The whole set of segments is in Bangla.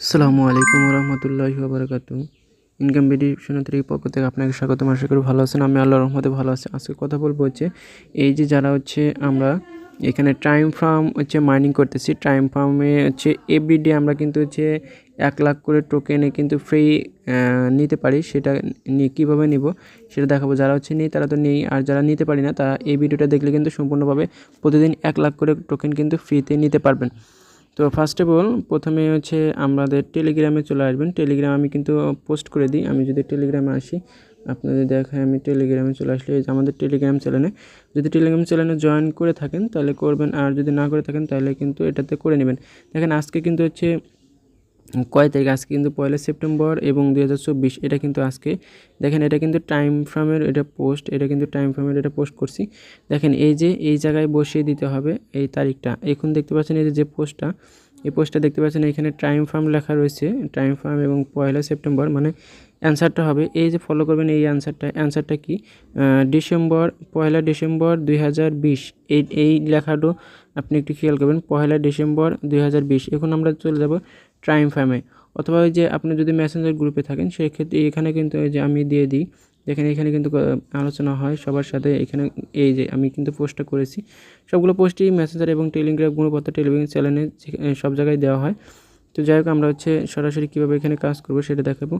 আসসালামু আলাইকুম রহমতুল্লাহি বাবরকাত ইনকাম ভিডিশন থেকে পক্ষ থেকে আপনাকে স্বাগতম। আশা করি ভালো আছেন। আমি আল্লাহ রহমতে ভালো আছি। আজকে কথা বলব হচ্ছে, এই যে যারা হচ্ছে আমরা এখানে টাইম ফার্ম হচ্ছে মাইনিং করতেছি টাইম ফার্মে হচ্ছে এভরিডে আমরা কিন্তু হচ্ছে এক লাখ করে টোকেনে কিন্তু ফ্রি নিতে পারি। সেটা নিয়ে কীভাবে নিব সেটা দেখাবো। যারা হচ্ছে নেই, তারা তো নেই। আর যারা নিতে পারি না, তারা এই ভিডিওটা দেখলে কিন্তু সম্পূর্ণভাবে প্রতিদিন এক লাখ করে টোকেন কিন্তু ফ্রিতে নিতে পারবেন। তো ফার্স্ট অফ অল প্রথমে হচ্ছে আমাদের টেলিগ্রামে চলে আসবেন। টেলিগ্রাম আমি কিন্তু পোস্ট করে দিই। আমি যদি টেলিগ্রামে আসি, আপনাদের দেখায় আমি টেলিগ্রামে চলে আসলে এই যে আমাদের টেলিগ্রাম চ্যানেলে যদি টেলিগ্রাম চ্যানেলে জয়েন করে থাকেন, তাহলে করবেন। আর যদি না করে থাকেন, তাহলে কিন্তু এটাতে করে নেবেন। দেখেন, আজকে কিন্তু হচ্ছে কয় তারিখ আজকে কিন্তু পয়লা সেপ্টেম্বর এবং দু হাজার চব্বিশ, এটা কিন্তু আজকে। দেখেন, এটা কিন্তু টাইম ফ্রামের এটা পোস্ট এটা কিন্তু টাইম ফ্রামের এটা পোস্ট করছি। দেখেন, এই যে এই জায়গায় বসিয়ে দিতে হবে এই তারিখটা। এখন দেখতে পাচ্ছেন এই যে পোস্টটা এই পোস্টটা দেখতে পাচ্ছেন এখানে টাইম ফ্রাম লেখা রয়েছে টাইম ফ্রাম এবং পয়লা সেপ্টেম্বর মানে অ্যান্সারটা হবে, এই যে ফলো করবেন এই অ্যান্সারটা অ্যান্সারটা কি? ডিসেম্বর পয়লা ডিসেম্বর দুই হাজার বিশ, এই এই লেখাটা আপনি একটু খেয়াল করবেন পয়লা ডিসেম্বর দুই হাজার বিশ, এখন আমরা চলে যাব ট্রাইম ফার্মে অথবা ওই যে আপনি যদি মেসেঞ্জার গ্রুপে থাকেন, সেক্ষেত্রে এখানে কিন্তু এই যে আমি দিয়ে দিই, দেখেন এখানে কিন্তু আলোচনা হয় সবার সাথে, এখানে এই যে আমি কিন্তু পোস্টটা করেছি। সবগুলো পোস্টই মেসেঞ্জার এবং টেলিগ্রাম গুণপত্র টেলিভিশন চ্যানেলে সব জায়গায় দেওয়া হয়। তো যাই হোক, আমরা হচ্ছে সরাসরি কীভাবে এখানে কাজ করব সেটা দেখাবো।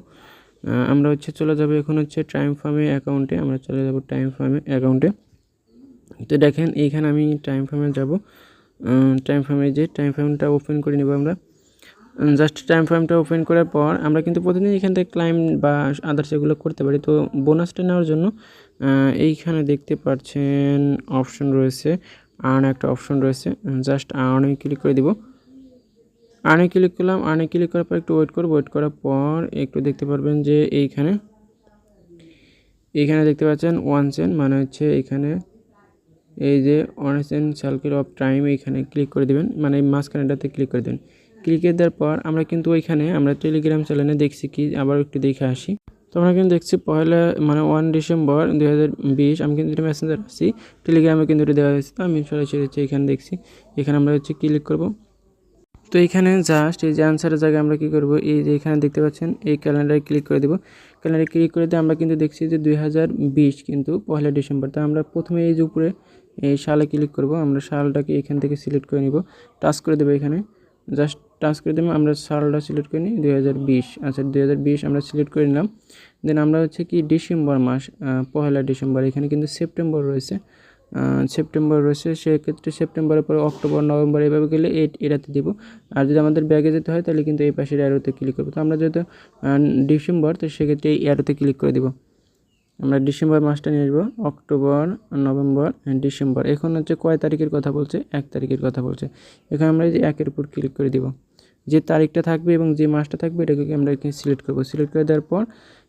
আমরা হচ্ছে চলে যাব এখন হচ্ছে টাইম ফার্মে অ্যাকাউন্টে আমরা চলে যাব টাইম ফার্মে অ্যাকাউন্টে তো দেখেন, এইখানে আমি টাইম ফার্মে যাব। টাইম ফার্মে যে টাইম ফার্মটা ওপেন করে নেব আমরা। জাস্ট টাইম ফ্রেমটা ওপেন করার পর আমরা কিন্তু প্রতিদিন এখান থেকে ক্লাইম বা আদার্স এগুলো করতে পারি। তো বোনাসটা নেওয়ার জন্য এইখানে দেখতে পাচ্ছেন অপশন রয়েছে আর্ন একটা অপশন রয়েছে। জাস্ট আর্নে ক্লিক করে দিব। আর্নে ক্লিক করলাম আর্নে ক্লিক করার পর একটু ওয়েট করব ওয়েট করার পর একটু দেখতে পারবেন যে এইখানে এইখানে দেখতে পাচ্ছেন ওয়ান সেন মানে হচ্ছে এখানে এই যে ওয়ান সেন সার্কেল অফ টাইম এইখানে ক্লিক করে দেবেন মানে মাঝখানেটাতে ক্লিক করে দেবেন। ক্লিকে দেওয়ার পর আমরা কিন্তু ওইখানে, আমরা টেলিগ্রাম চ্যানেলে দেখছি কি, আবার একটু দেখে আসি। তো আমরা কিন্তু দেখছি পয়লা মানে ওয়ান ডিসেম্বর দু হাজার বিশ, আমি কিন্তু এটা মেসেঞ্জার আসছি টেলিগ্রামে কিন্তু এটা দেওয়া হয়েছে, তো আমি সরাসরি হচ্ছে এখানে দেখছি। এখানে আমরা হচ্ছে ক্লিক করব। তো এখানে জাস্ট এই যে আনসারের জায়গায় আমরা কী করব? এই যে এখানে দেখতে পাচ্ছেন, এই ক্যালেন্ডারে ক্লিক করে দেবো। ক্যালেন্ডারে ক্লিক করে দিয়ে আমরা কিন্তু দেখছি যে দুই হাজার বিশ কিন্তু পয়লা ডিসেম্বর। তো আমরা প্রথমে এই যে উপরে এই সালে ক্লিক করব, আমরা সালটাকে এখান থেকে সিলেক্ট করে নিব। টাচ করে দেবো এখানে। জাস্ট টাচ করে দিলাম আমরা সালটা সিলেক্ট করে নিই দুই হাজার বিশ। আচ্ছা দুই হাজার বিশ আমরা সিলেক্ট করে নিলাম। দেন আমরা হচ্ছে কি ডিসেম্বর মাস পহেলা ডিসেম্বর, এখানে কিন্তু সেপ্টেম্বর রয়েছে। সেপ্টেম্বর রয়েছে, সেক্ষেত্রে সেপ্টেম্বরের পরে অক্টোবর, নভেম্বর এভাবে গেলে এটাতে দেবো। আর যদি আমাদের ব্যাগে যেতে হয়, তাহলে কিন্তু এই পাশের অ্যারোতে ক্লিক করব। তো আমরা যেহেতু ডিসেম্বর, তো সেক্ষেত্রে এই অ্যারোতে ক্লিক করে দেবো। আমরা ডিসেম্বর মাসটা নিয়ে আসব, অক্টোবর, নভেম্বর ডিসেম্বর। এখন হচ্ছে কয় তারিখের কথা বলছে? এক তারিখের কথা বলছে। এখানে আমরা যে একের উপর ক্লিক করে দিব। যে তারিখটা থাকবে এবং যে মাসটা থাকবে, এটাকে আমরা সিলেক্ট করব। সিলেক্ট করে দেওয়ার পর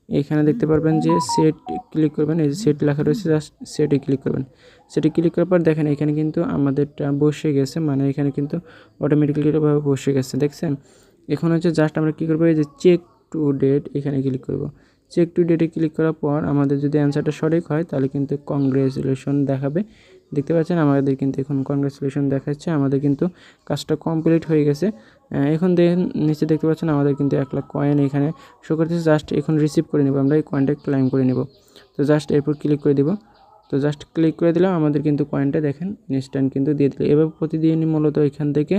এখানে দেখতে পারবেন যে সেট ক্লিক করবেন, এই যে সেট লেখা রয়েছে জাস্ট সেটে ক্লিক করবেন। সেটে ক্লিক করার পর দেখেন এখানে কিন্তু আমাদেরটা বসে গেছে মানে এখানে কিন্তু অটোমেটিক্যালি এটাভাবে বসে গেছে, দেখছেন? এখন হচ্ছে জাস্ট আমরা কী করব, এই যে চেক টু ডেট এখানে ক্লিক করব। চেক টু ডেটে ক্লিক করার পর আমাদের যদি অ্যান্সারটা সঠিক হয়, তাহলে কিন্তু কংগ্রেচুলেশন দেখাবে। দেখতে পাচ্ছেন, আমাদের কিন্তু এখন কংগ্রেচুলেশন দেখাচ্ছে, আমাদের কিন্তু কাজটা কমপ্লিট হয়ে গেছে। এখন দেখেন নিচে দেখতে পাচ্ছেন, আমাদের কিন্তু এক লাখ কয়েন এখানে শো করতেছে। জাস্ট এখন রিসিভ করে নেব, আমরা এই কয়েনটা ক্লাইম করে নেব। তো জাস্ট এরপর ক্লিক করে দেবো। তো জাস্ট ক্লিক করে দিলাম, আমাদের কিন্তু কয়েনটা দেখেন ইনস্ট্যান্ট কিন্তু দিয়ে দিল। এবার প্রতিদিনই মূলত এখান থেকে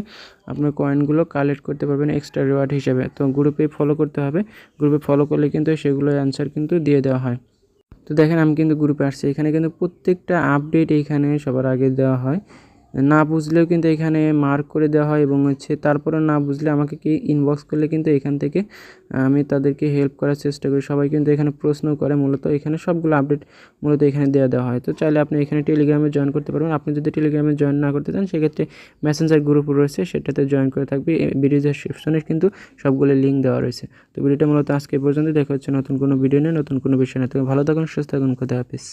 আপনার কয়েনগুলো কালেক্ট করতে পারবেন এক্সট্রা রিওয়ার্ড হিসেবে। তো গ্রুপে ফলো করতে হবে। গ্রুপে ফলো করলে কিন্তু সেগুলো অ্যান্সার কিন্তু দিয়ে দেওয়া হয়। তো দেখেন আমি কিন্তু গ্রুপে আসছি। এখানে কিন্তু প্রত্যেকটা আপডেট এখানে সবার আগে দেওয়া হয়। না বুঝলেও কিন্তু এখানে মার্ক করে দেওয়া হয় এবং হচ্ছে তারপরে না বুঝলে আমাকে কি ইনবক্স করলে কিন্তু এখান থেকে আমি তাদেরকে হেল্প করার চেষ্টা করি। সবাই কিন্তু এখানে প্রশ্ন করে মূলত এখানে সবগুলো আপডেট মূলত এখানে দেওয়া দেওয়া হয়। তো চাইলে আপনি এখানে টেলিগ্রামে জয়েন করতে পারবেন। আপনি যদি টেলিগ্রামে জয়েন না করতে চান, সেক্ষেত্রে মেসেঞ্জার গ্রুপ রয়েছে, সেটাতে জয়েন করে থাকবে। ভিডিও ডিসক্রিপশনে কিন্তু সবগুলো লিঙ্ক দেওয়া রয়েছে। তো ভিডিওটা মূলত আজকে পর্যন্ত দেখা হচ্ছে নতুন কোনো ভিডিও নিয়ে, নতুন কোনো বিষয় নিয়ে। ভালো থাকুন, সুস্থ থাকুন। কোথায় হাফিজ।